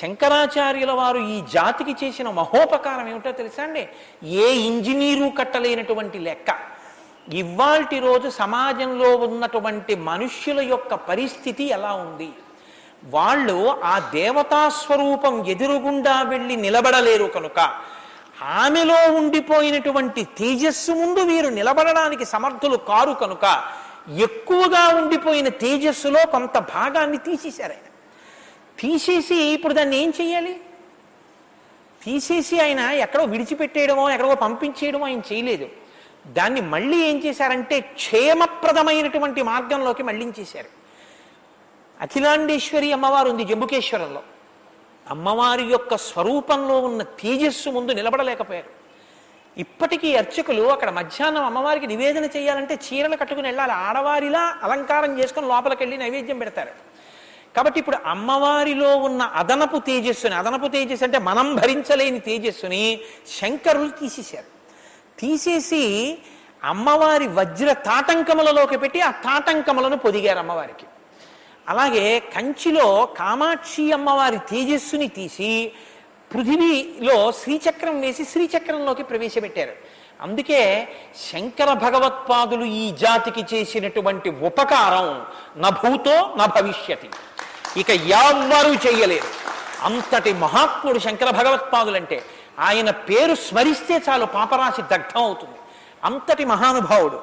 శంకరాచార్యుల వారు ఈ జాతికి చేసిన మహోపకారం ఏమిటో తెలుసా అండి? ఏ ఇంజనీరు కట్టలేనటువంటి లెక్క. ఇవాల్టి రోజు సమాజంలో ఉన్నటువంటి మనుష్యుల యొక్క పరిస్థితి ఎలా ఉంది? వాళ్ళు ఆ దేవతా స్వరూపం ఎదురుగుండా వెళ్ళి నిలబడలేరు కనుక. ఆమెలో ఉండిపోయినటువంటి తేజస్సు ముందు వీరు నిలబడడానికి సమర్థులు కారు కనుక. ఎక్కువగా ఉండిపోయిన తేజస్సులో కొంత భాగాన్ని తీసేశారు ఆయన. తీసేసి ఇప్పుడు దాన్ని ఏం చెయ్యాలి? తీసేసి ఆయన ఎక్కడో విడిచిపెట్టేయడమో ఎక్కడో పంపించేయడమో ఆయన చేయలేదు. దాన్ని మళ్ళీ ఏం చేశారంటే క్షేమప్రదమైనటువంటి మార్గంలోకి మళ్ళించేశారు అఖిలాండేశ్వరి అమ్మవారు ఉంది జంబుకేశ్వరంలో. అమ్మవారి యొక్క స్వరూపంలో ఉన్న తేజస్సు ముందు నిలబడలేకపోయారు. ఇప్పటికీ అర్చకులు అక్కడ మధ్యాహ్నం అమ్మవారికి నివేదన చేయాలంటే చీరలు కట్టుకుని వెళ్ళాలి. ఆడవారిలా అలంకారం చేసుకుని లోపలికి వెళ్ళి నైవేద్యం పెడతారు. కాబట్టి ఇప్పుడు అమ్మవారిలో ఉన్న అదనపు తేజస్సుని అదనపు తేజస్సు అంటే మనం భరించలేని తేజస్సుని శంకరులు తీసేశారు. తీసేసి అమ్మవారి వజ్ర తాటంకములలోకి పెట్టి ఆ తాటంకములను పొదిగారు అమ్మవారికి. అలాగే కంచిలో కామాక్షి అమ్మవారి తేజస్సుని తీసి పృథివీలో శ్రీచక్రం వేసి శ్రీచక్రంలోకి ప్రవేశపెట్టారు. అందుకే శంకర భగవత్పాదులు ఈ జాతికి చేసినటువంటి ఉపకారం నభూతో న ఇక ఎవ్వరూ చెయ్యలేరు. అంతటి మహాత్ముడు శంకర భగవత్పాదులంటే ఆయన పేరు స్మరిస్తే చాలు పాపరాశి దగ్ధం అవుతుంది. అంతటి మహానుభావుడు